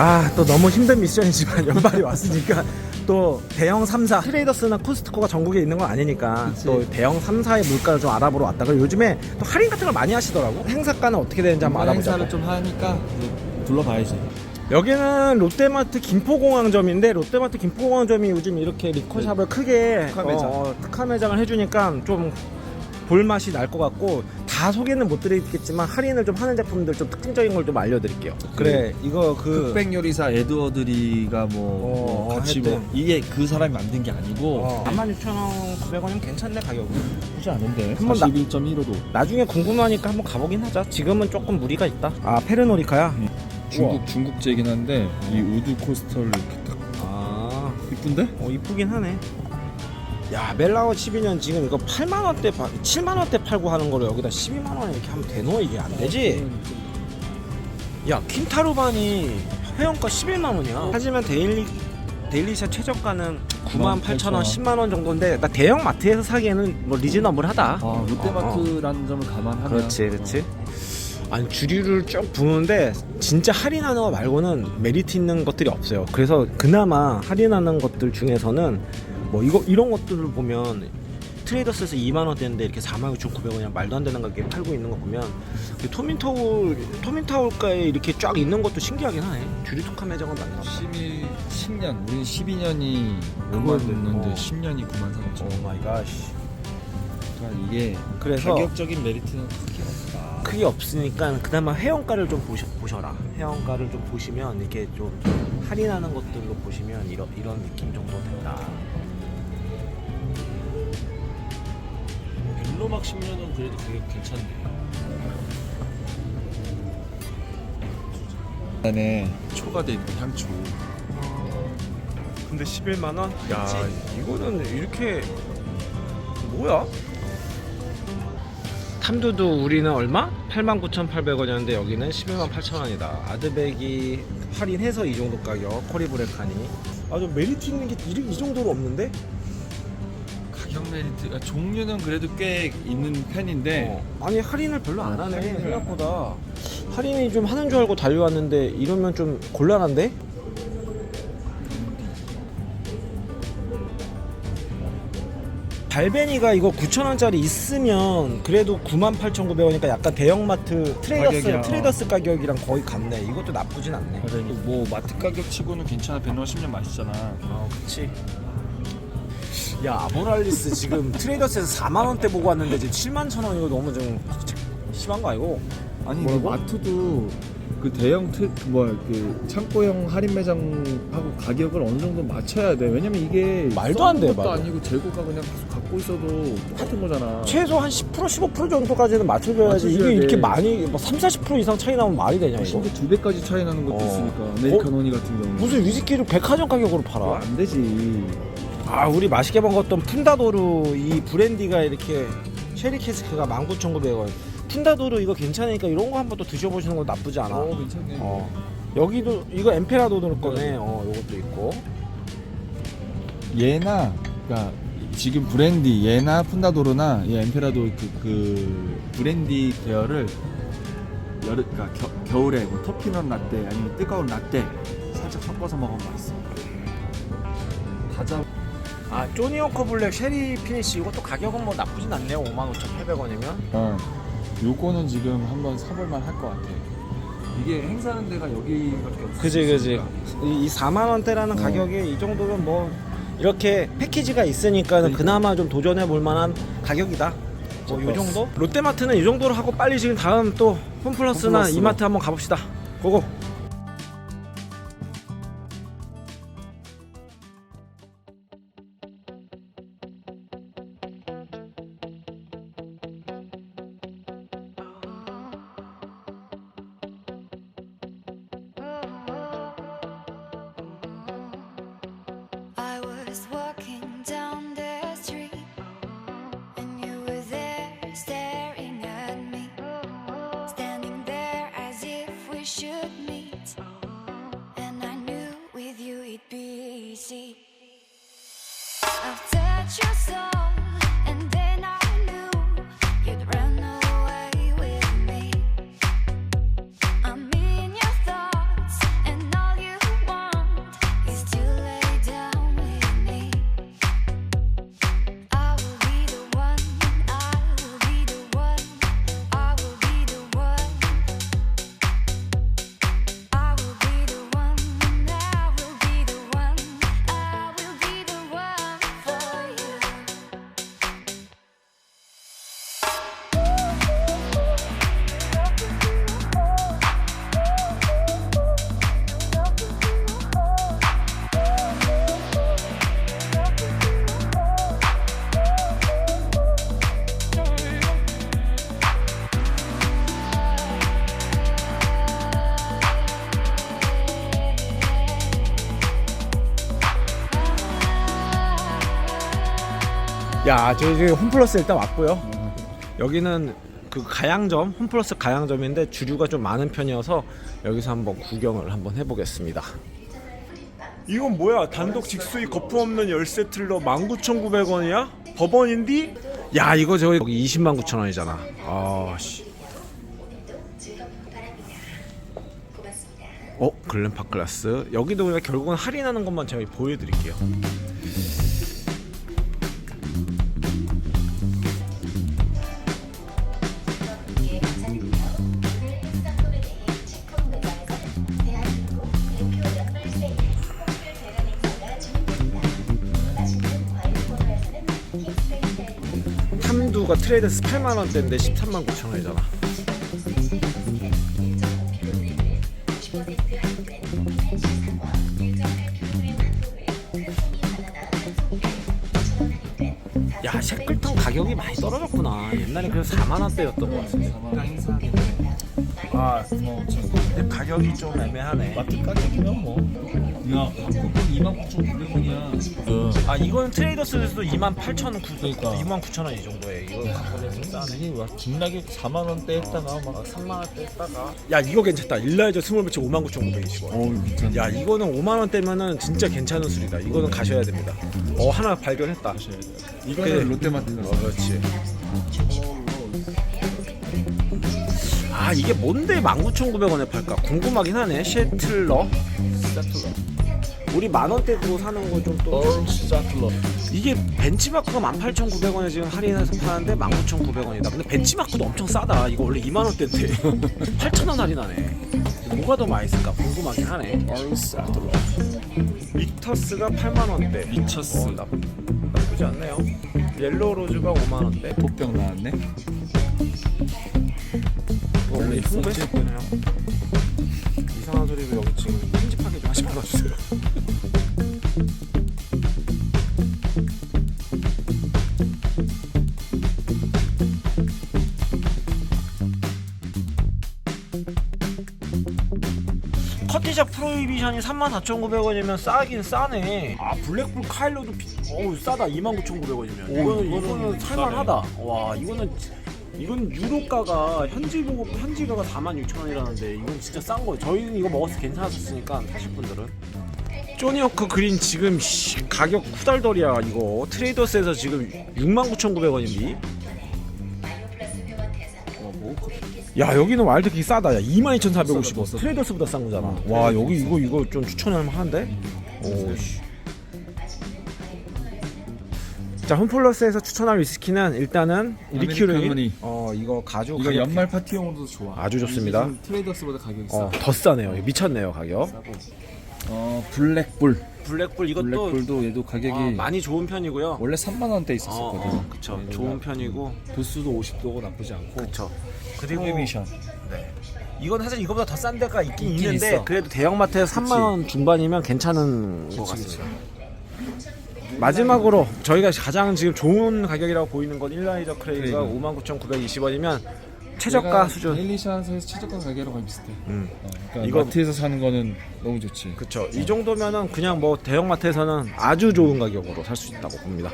아 또 너무 힘든 미션이지만 연말이 왔으니까 또 대형 3사 트레이더스나 코스트코가 전국에 있는 건 아니니까 그치. 또 대형 3사의 물가를 좀 알아보러 왔다가 요즘에 또 할인 같은 걸 많이 하시더라고 행사가는 어떻게 되는지 한번 알아보자 행사를 좀 하니까 이제 둘러봐야지. 여기는 롯데마트 김포공항점인데 롯데마트 김포공항점이 요즘 이렇게 리커샵을 크게 특화 매장. 어, 특화 매장을 해주니까 좀 볼맛이 날 것 같고 다 소개는 못 드리겠지만 할인을 좀 하는 제품들 좀 특징적인 걸 좀 알려드릴게요 그래 이거 그 흑백 요리사 에드워드리가 뭐, 어, 뭐 같이 했대. 뭐 이게 그 사람이 만든 게 아니고 어, 46,000원 900원이면 괜찮네 가격이 나쁘지 않은데. 한번 나- 41.15도. 나중에 궁금하니까 한번 가보긴 하자 지금은 조금 무리가 있다 아 페르노리카야 중국 중국제긴 한데 이 우드 코스터를 이렇게 딱 아 이쁜데? 어 이쁘긴 하네. 야 멜라워 12년 지금 이거 8만 원대 7만 원대 팔고 하는 거를 여기다 12만 원에 이렇게 하면 되노 이게 안 되지? 야 킨타로반이 회원가 11만 원이야. 하지만 데일리 데일리샷 최저가는 9만 8천 원, 10만 원 정도인데 나 대형 마트에서 사기에는 뭐 리즈너블하다. 아 롯데마트라는 점을 감안하면 그렇지, 그렇지. 아니 주류를 쭉 부는데 진짜 할인하는 거 말고는 메리트 있는 것들이 없어요. 그래서 그나마 할인하는 것들 중에서는 뭐 이거 이런 것들을 보면 트레이더스에서 2만 원대인데 이렇게 4만 9,900원이랑 말도 안 되는 가격에 팔고 있는 거 보면 그 토민타올 토민타올가에 이렇게 쫙 있는 것도 신기하긴 하네. 주류 특화 매장은 맞나? 봐. 12, 10년 우리는 12년이 5만 그건데, 원인데 어. 10년이 9만 3천 오원 마이 갓. 그러니까 이게 그래서 가격적인 메리트는 크게 없다 크게 없으니까 그나마 회원가를 좀 보셔, 보셔라. 회원가를 좀 보시면 이렇게 좀 할인하는 것들로 보시면 이런 이런 느낌 정도 된다. 벨로막 10년은 그래도 가격 괜찮네. 안에 초가 돼 있는 향초 근데 11만 원? 야 이거는 이렇게 뭐야? 탐두도 우리는 얼마? 89,800원이었는데 여기는 11만 8천원이다. 아드백이 할인해서 이 정도 가격. 코리브레카니. 아주 메리트 있는 게 이 정도로 없는데? 가격 메리트 아, 종류는 그래도 꽤 있는 편인데 어. 아니 할인을 별로 안 하네 할인을 생각보다 할인이 좀 하는 줄 알고 달려왔는데 이러면 좀 곤란한데? 발베니가 이거 9,000원짜리 있으면 그래도 98,900원이니까 약간 대형마트 트레이더스 가격이야. 트레이더스 가격이랑 거의 같네. 이것도 나쁘진 않네. 뭐 마트 가격 치고는 괜찮아 벨로마 10년 맛있잖아 어, 그치. 야, 아모랄리스 지금 트레이더스에서 4만 원대 보고 왔는데 지금 7만 천 원 이거 너무 좀 심한 거 아니고? 아니 뭐라고? 그 마트도 그 대형 트 뭐야 그 창고형 할인 매장하고 가격을 어느 정도 맞춰야 돼. 왜냐면 이게 말도 안 돼, 것도 말도. 아니고 재고가 그냥 계속 갖고 있어도 똑같은 거잖아. 최소 한 10% 15% 정도까지는 맞춰줘야지. 맞춰줘야 이게 이렇게 돼. 많이 뭐 3, 40% 이상 차이 나면 말이 되냐 이거? 심지어 두 배까지 차이 나는 것도 어. 있으니까 아메리카노니 같은 경우 무슨 위스키를 백화점 가격으로 팔아? 안 되지. 아, 우리 맛있게 먹었던 푼다도르 이 브랜디가 이렇게 쉐리 캐스크가 19,900원. 푼다도르 이거 괜찮으니까 이런 거 한번 또 드셔보시는 거 나쁘지 않아. 어 괜찮네. 어. 여기도 이거 엠페라도 넣을 거네. 어, 요것도 있고. 얘나 그러니까 지금 브랜디 얘나 푼다도르나 이 엠페라도 그, 그 브랜디 계열을 여름 그러니까 겨, 겨울에 뭐 터피넛 라떼 아니면 뜨거운 라떼 살짝 섞어서 먹으면 맛있어. 다자 아, 쪼니오커 블랙 쉐리 피니시 이것도 가격은 뭐 나쁘진 않네요. 55,800원이면. 어 요거는 지금 한번 사볼만 할 것 같아. 이게 행사하는 데가 여기밖에 없어. 그지 그지 이, 이 4만 원대라는 어. 가격에 이 정도면 뭐 이렇게 패키지가 있으니까 는 그나마 좀 도전해 볼 만한 가격이다 뭐이 정도? 롯데마트는 이 정도로 하고 빨리 지금 다음 또 홈플러스나 홈플러스로. 이마트 한번 가봅시다 고고 야, 저희 지금 홈플러스 일단 왔고요. 여기는 그 가양점, 홈플러스 가양점인데 주류가 좀 많은 편이어서 여기서 한번 구경을 한번 해보겠습니다. 이건 뭐야? 단독 직수입 거품 없는 열쇠 틀러 19,900원이야? 법원인디? 야, 이거 저기 여기 20만 9천 원이잖아. 아, 씨. 어, 글램파 클라스. 여기도 그냥 결국은 할인하는 것만 제가 보여드릴게요. 탐두가 트레이드스 8만 원대인데 13만 9천 원이잖아. 야 샤클턴 가격이 많이 떨어졌구나. 옛날에 그래서 4만 원대였던 것 같은데. 아, 뭐 근데 가격이 좀 애매하네. 마트 가격이면 뭐. 야, 한국은 29,900원이야. 그. 아 이거는 트레이더스에서도 2만 8천 9 그러니까. 2만 9천 원이 정도에 이거 가격이 싸네. 이게 막 진나게 4만 원대 했다가 막 3만 원대 했다가 야 이거 괜찮다. 일라이저 스몰 배치 5만 9천 920원. 어 괜찮네. 야 이거는 5만 원대면은 진짜 괜찮은 술이다. 이거는 가셔야 됩니다. 어 하나 발견했다. 이거는 롯데마트에서 어 그렇지. 아 이게 뭔데 19,900원에 팔까? 궁금하긴 하네. 셰틀러. 우리 만 원대 주고 사는 거 좀또얼 스타틀러. 이게 벤치마크가 18,900원에 지금 할인해서 파는데 19,900원이다. 근데 벤치마크도 엄청 싸다. 이거 원래 2만 원대인데 8,000원 할인하네. 뭐가 더 맛있을까 궁금하긴 하네. 얼 스타틀러. 빅터스가 8만 원대. 미쳤어. 어, 나, 나쁘지 않네요. 옐로우 로즈가 5만 원대. 복병 나왔네. 이거 원래 홍보했었잖아요. 이상한 소리도 여기 지금 편집하게 좀 하시 말아주세요. 커티샵 프로히비션이 34,900원이면 싸긴 싸네. 아 블랙풀 카일로도 비... 어우 싸다 29,900원이면. 이거는 이거는 살만하다. 와 이거는 이건 유로가가 현지 보고 현지가가 46,000원이라는데 이건 진짜 싼 거예요. 저희는 이거 먹었을 때 괜찮았으니까 사실 분들은. 쪼니워크 그린 지금 씨, 가격 후달덜이야 이거. 트레이더스에서 지금 69,900원인데. 야 여기는 와일드킥 싸다. 야 22,450원. 트레이더스보다 싼 거잖아. 와 여기 이거 이거 좀 추천할 만한데? 오씨 자 홈플러스에서 추천할 위스키는 일단은 리큐르 아메리카노니. 어 이거 가죽 이거 가격 연말 파티용으로도 좋아. 아주 좋습니다. 요즘 트레이더스보다 가격이 싸. 어, 더 싸네요 미쳤네요 가격 어 블랙불. 블랙불 이것도 블랙불도 얘도 가격이 어, 많이 좋은 편이고요 원래 3만 원대 어, 있었었거든. 어, 그쵸 좋은 편이고 도수도 50도고 나쁘지 않고. 그쵸 그리고 프로히비션. 네. 이건 사실 이거보다 더 싼 데가 있긴 있긴 있는데 있어. 그래도 대형마트에서 3만 원 중반이면 괜찮은 것 같습니다. 마지막으로 저희가 가장 지금 좋은 가격이라고 보이는 건 일라이저 크레이가 크레이그. 59,920원이면 최저가 수준. 데일리샷에서 최저가 가격이랑 거의 비슷해. 음. 어, 그러니까 이거- 마트에서 사는 거는 너무 좋지. 그쵸. 이 정도면은 그냥 뭐 대형마트에서는 아주 좋은 가격으로 살 수 있다고 봅니다.